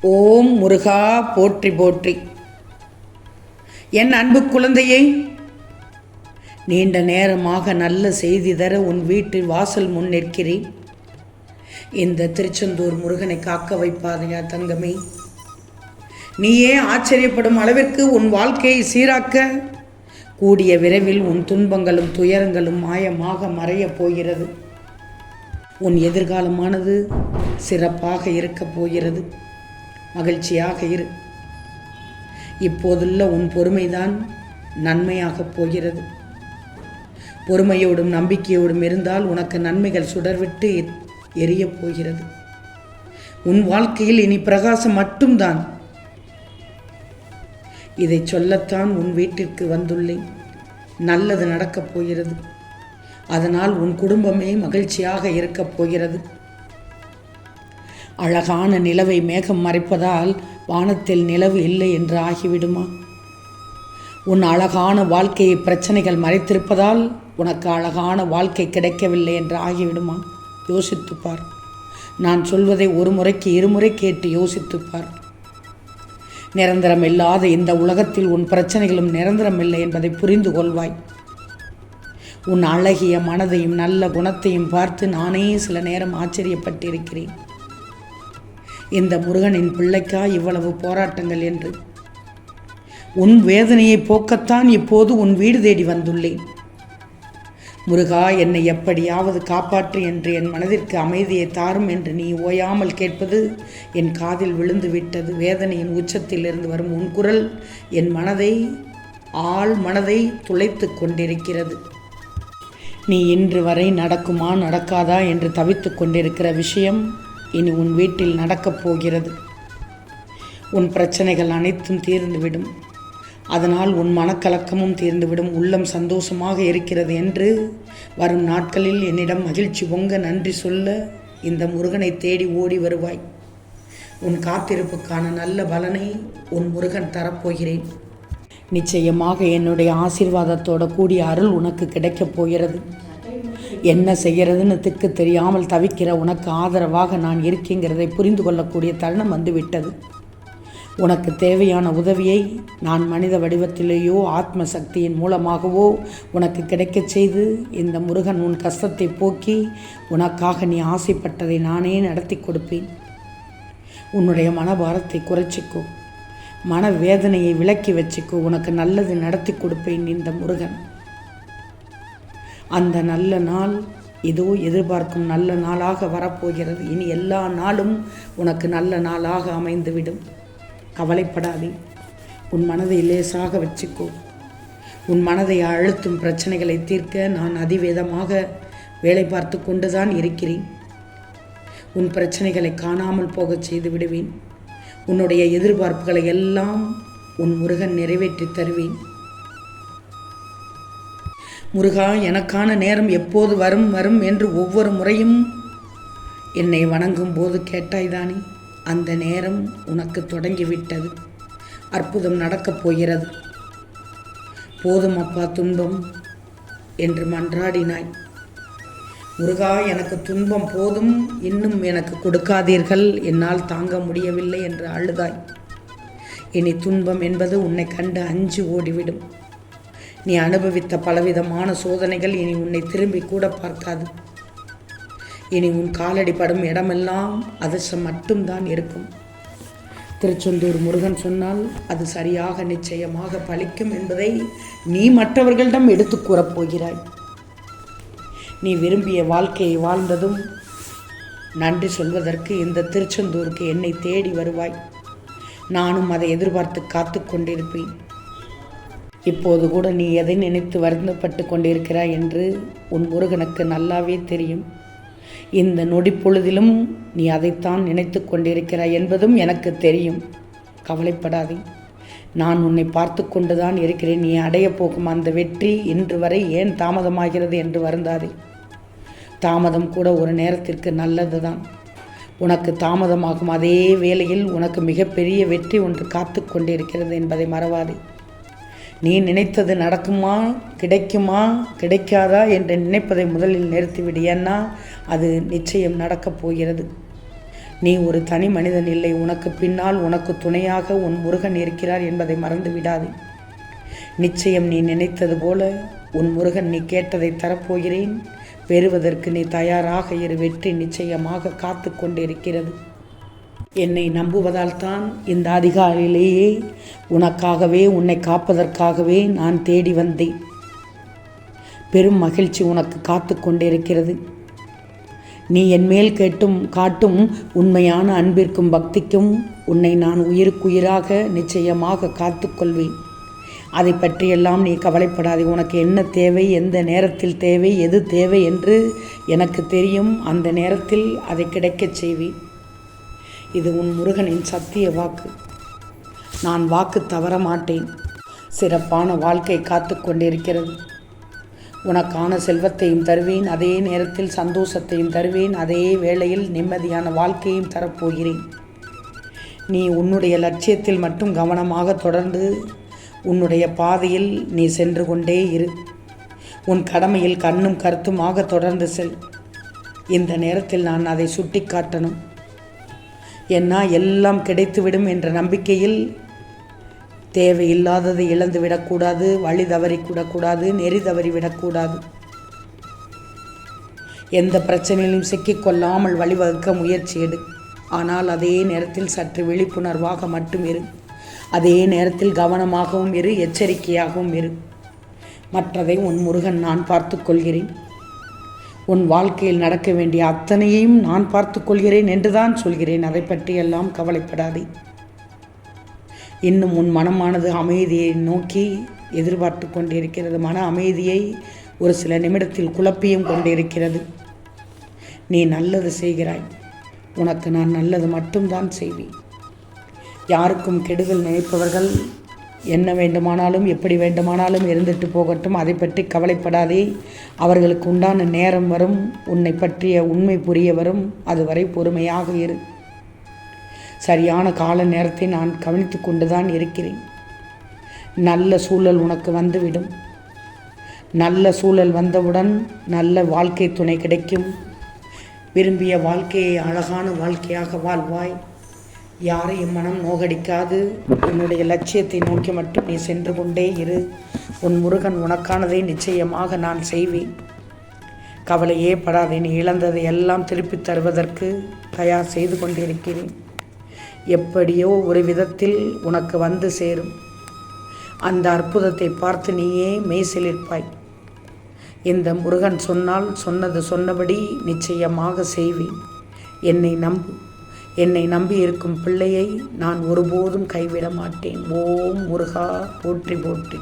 ஓம் முருகா போற்றி போற்றி. என் அன்பு குழந்தையை நீண்ட நேரமாக நல்ல செய்தி தர உன் வீட்டு வாசல் முன் நிற்கிறேன். இந்த திருச்செந்தூர் முருகனை காக்க வைப்பாதையா தங்கமே. நீயே ஆச்சரியப்படும் அளவிற்கு உன் வாழ்க்கையை சீராக்க கூடிய விரைவில் உன் துன்பங்களும் துயரங்களும் மாயமாக மறையப் போகிறது. உன் எதிர்காலமானது சிறப்பாக இருக்கப் போகிறது. மகிழ்ச்சியாக இரு. இப்போதுள்ள உன் பொறுமைதான் நன்மையாகப் போகிறது. பொறுமையோடும் நம்பிக்கையோடும் இருந்தால் உனக்கு நன்மைகள் சுடர்விட்டு எரியப் போகிறது. உன் வாழ்க்கையில் இனி பிரகாசம் மட்டும்தான். இதை சொல்லத்தான் உன் வீட்டிற்கு வந்துள்ளேன். நல்லது நடக்கப் போகிறது. அதனால் உன் குடும்பமே மகிழ்ச்சியாக இருக்கப் போகிறது. அழகான நிலவை மேகம் மறைப்பதால் வானத்தில் நிலவு இல்லை என்று ஆகிவிடுமா? உன் அழகான வாழ்க்கையை பிரச்சனைகள் மறைத்திருப்பதால் உனக்கு அழகான வாழ்க்கை கிடைக்கவில்லை என்று ஆகிவிடுமா? யோசித்துப்பார் நான் சொல்வதை ஒரு முறைக்கு இருமுறை கேட்டு யோசித்துப்பார் நிரந்தரம் இல்லாத இந்த உலகத்தில் உன் பிரச்சனைகளும் நிரந்தரமில்லை என்பதை புரிந்து கொள்வாய். உன் அழகிய மனதையும் நல்ல குணத்தையும் பார்த்து நானே சில நேரம் ஆச்சரியப்பட்டிருக்கிறேன். இந்த முருகனின் பிள்ளைக்கா இவ்வளவு போராட்டங்கள் என்று. உன் வேதனையை போக்கத்தான் இப்போது உன் வீடு தேடி வந்துள்ளேன். முருகா என்னை எப்படியாவது காப்பாற்று என்று என் மனதிற்கு அமைதியை தாரும் என்று நீ ஓயாமல் கேட்பது என் காதில் விழுந்து விட்டது. வேதனையின் உச்சத்திலிருந்து வரும் உன் குரல் என் மனதை ஆள் மனதை துளைத்து கொண்டிருக்கிறது. நீ இன்று வரை நடக்குமா நடக்காதா என்று தவித்துக் கொண்டிருக்கிற விஷயம் இனி உன் வீட்டில் நடக்கப் போகிறது. உன் பிரச்சனைகள் அனைத்தும் தீர்ந்துவிடும். அதனால் உன் மனக்கலக்கமும் தீர்ந்துவிடும். உள்ளம் சந்தோஷமாக இருக்கிறது என்று வரும் நாட்களில் என்னிடம் மகிழ்ச்சி பொங்க நன்றி சொல்ல இந்த முருகனை தேடி ஓடி வருவாய். உன் காத்திருப்புக்கான நல்ல பலனை உன் முருகன் தரப்போகிறேன். நிச்சயமாக என்னுடைய ஆசீர்வாதத்தோட கூடிய அருள் உனக்கு கிடைக்கப் போகிறது. என்ன செய்கிறதுன்னு திக்கு தெரியாமல் தவிக்கிற உனக்கு ஆதரவாக நான் இருக்கேங்கிறதை புரிந்து கொள்ளக்கூடிய தருணம் வந்துவிட்டது. உனக்கு தேவையான உதவியை நான் மனித வடிவத்திலேயோ ஆத்ம சக்தியின் மூலமாகவோ உனக்கு கிடைக்கச் செய்து இந்த முருகன் உன் கஷ்டத்தை போக்கி உனக்காக நீ ஆசைப்பட்டதை நானே நடத்தி கொடுப்பேன். உன்னுடைய மனபாரத்தை குறைச்சிக்கோ. மன வேதனையை விலக்கி வச்சுக்கோ. உனக்கு நல்லது நடத்தி கொடுப்பேன் இந்த முருகன். அந்த நல்ல நாள் இதோ எதிர்பார்க்கும் நல்ல நாளாக வரப்போகிறது. இனி எல்லா நாளும் உனக்கு நல்ல நாளாக அமைந்துவிடும். கவலைப்படாதே. உன் மனதை லேசாக வச்சுக்கோ. உன் மனதை அழுத்தும் பிரச்சனைகளை தீர்க்க நான் அதிவேதமாக வேலை பார்த்து கொண்டுதான் இருக்கிறேன். உன் பிரச்சனைகளை காணாமல் போகச் செய்து விடுவேன். உன்னுடைய எதிர்பார்ப்புகளை எல்லாம் உன் முருகன் நிறைவேற்றி தருவேன். முருகா எனக்கான நேரம் எப்போது வரும் வரும் என்று ஒவ்வொரு முறையும் என்னை வணங்கும் போது கேட்டாய்தானே அந்த நேரம் உனக்கு தொடங்கிவிட்டது அற்புதம் நடக்கப் போகிறது. போதும் அப்பா துன்பம் என்று மன்றாடினாய். முருகா எனக்கு துன்பம் போதும் இன்னும் எனக்கு கொடுக்காதீர்கள் என்னால் தாங்க முடியவில்லை என்று அழுதாய். இனி துன்பம் என்பது உன்னை கண்டு அஞ்சு ஓடிவிடும். நீ அனுபவித்த பலவிதமான சோதனைகள் இனி உன்னை திரும்பி கூட பார்க்காது. இனி உன் காலடி படும் இடமெல்லாம் அதிர்ஷ்டம் மட்டும்தான் இருக்கும். திருச்செந்தூர் முருகன் சொன்னால் அது சரியாக நிச்சயமாக பலிக்கும் என்பதை நீ மற்றவர்களிடம் எடுத்து கூறப் போகிறாய். நீ விரும்பிய வாழ்க்கையை வாழ்ந்ததும் நன்றி சொல்வதற்கு இந்த திருச்செந்தூருக்கு என்னை தேடி வருவாய். நானும் அதை எதிர்பார்த்து காத்து கொண்டிருப்பேன். இப்போது கூட நீ எதை நினைத்து வருந்தப்பட்டு கொண்டிருக்கிறாய் என்று உன் முருகனுக்கு நல்லாவே தெரியும். இந்த நொடி பொழுதிலும் நீ அதைத்தான் நினைத்து கொண்டிருக்கிறாய் என்பதும் எனக்கு தெரியும். கவலைப்படாதே. நான் உன்னை பார்த்து கொண்டுதான் இருக்கிறேன். நீ அடையப் போகும் அந்த வெற்றி இன்று வரை ஏன் தாமதமாகிறது என்று வருந்தாதே. தாமதம் கூட ஒரு நேரத்திற்கு நல்லதுதான். உனக்கு தாமதமாகும் அதே வேளையில் உனக்கு மிகப்பெரிய வெற்றி ஒன்று காத்து கொண்டிருக்கிறது என்பதை மறவாதே. நீ நினைத்தது நடக்குமா? கிடைக்குமா? கிடைக்காதா? என்று நினைப்பதை முதலில் நிறுத்திவிடு. ஏன்னா அது நிச்சயம் நடக்கப் போகிறது. நீ ஒரு தனி மனிதன் இல்லை. உனக்கு பின்னால் உனக்கு துணையாக உன் முருகன் இருக்கிறார் என்பதை மறந்து விடாது. நிச்சயம் நீ நினைத்தது போல உன் முருகன் நீ கேட்டதை தரப்போகிறேன். பெறுவதற்கு நீ தயாராக இரு. வெற்றி நிச்சயமாக காத்து கொண்டிருக்கிறது. என்னை நம்புவதால் தான் இந்த அதிகாலையிலேயே உனக்காகவே உன்னை காப்பதற்காகவே நான் தேடி வந்தேன். பெரும் மகிழ்ச்சி உனக்கு காத்து கொண்டிருக்கிறது. நீ என் மேல் கேட்டும் காட்டும் உண்மையான அன்பிற்கும் பக்திக்கும் உன்னை நான் உயிருக்குயிராக நிச்சயமாக காத்துக்கொள்வேன் அதை பற்றியெல்லாம் நீ கவலைப்படாதே. உனக்கு என்ன தேவை எந்த நேரத்தில் தேவை எது தேவை என்று எனக்கு தெரியும். அந்த நேரத்தில் அதை கிடைக்கச் செய்வேன். இது உன் முருகனின் சத்திய வாக்கு. நான் வாக்கு தவற மாட்டேன். சிறப்பான வாழ்க்கை காத்து கொண்டிருக்கிறது. உனக்கான செல்வத்தையும் தருவேன் அதே நேரத்தில் சந்தோஷத்தையும் தருவேன் அதே வேளையில் நிம்மதியான வாழ்க்கையும் தரப்போகிறேன். நீ உன்னுடைய லட்சியத்தில் மட்டும் கவனமாக தொடர்ந்து உன்னுடைய பாதையில் நீ சென்று கொண்டே இரு. உன் கடமையில் கண்ணும் கருத்துமாக தொடர்ந்து செல். இந்த நேரத்தில் நான் அதை சுட்டி காட்டணும் ஏன்னா எல்லாம் கிடைத்துவிடும் என்ற நம்பிக்கையில் தேவையில்லாததை இழந்து விடக்கூடாது வழி தவறி நெறி தவறி விடக்கூடாது. எந்த பிரச்சனையிலும் சிக்கிக்கொள்ளாமல் வழிவகுக்க முயற்சி எடு. ஆனால் அதே நேரத்தில் சற்று விழிப்புணர்வாக மட்டும் இரு. அதே நேரத்தில் கவனமாகவும் இரு எச்சரிக்கையாகவும் இரு. மற்றதை உன் முருகன் நான் பார்த்து கொள்கிறேன். உன் வாழ்க்கையில் நடக்க வேண்டிய அத்தனையையும் நான் பார்த்து கொள்கிறேன் என்றுதான் சொல்கிறேன். அதை பற்றியெல்லாம் கவலைப்படாதே. இன்னும் உன் மனமானது அமைதியை நோக்கி எதிர்பார்த்து கொண்டிருக்கிறது. மன அமைதியை ஒரு சில நிமிடத்தில் குழப்பியும் கொண்டிருக்கிறது. நீ நல்லது செய்கிறாய். உனக்கு நான் நல்லது மட்டும்தான் செய்வேன். யாருக்கும் கெடுதல் நினைப்பவர்கள் என்ன வேண்டுமானாலும் எப்படி வேண்டுமானாலும் இருந்துட்டு போகட்டும். அதை பற்றி கவலைப்படாதே. அவர்களுக்கு உண்டான நேரம் வரும். உன்னை பற்றிய உண்மை புரிய வரும். அதுவரை பொறுமையாக இரு. சரியான கால நேரத்தை நான் கவனித்து கொண்டுதான் இருக்கிறேன். நல்ல சூழல் உனக்கு வந்துவிடும். நல்ல சூழல் வந்தவுடன் நல்ல வாழ்க்கை துணை கிடைக்கும். விரும்பிய வாழ்க்கையை அழகான வாழ்க்கையாக வாழ்வாய். யாரையும் மனம் நோகடிக்காது. உன்னுடைய லட்சியத்தை நோக்கி மட்டும் நீ சென்று கொண்டே இரு. உன் முருகன் உனக்கானதை நிச்சயமாக நான் செய்வேன். கவலையே படாதே நீ இழந்ததை எல்லாம் திருப்பித் தருவதற்கு தயார் செய்து கொண்டிருக்கிறேன். எப்படியோ ஒரு விதத்தில் உனக்கு வந்து சேரும். அந்த அற்புதத்தை பார்த்து நீயே மெய்சிலிருப்பாய் இந்த முருகன் சொன்னால் சொன்னது சொன்னபடி நிச்சயமாக செய்வேன். என்னை நம்பு. என்னை நம்பி இருக்கும் பிள்ளையை நான் ஒருபோதும் கைவிட மாட்டேன். ஓம் முருகா போற்றி போற்றி.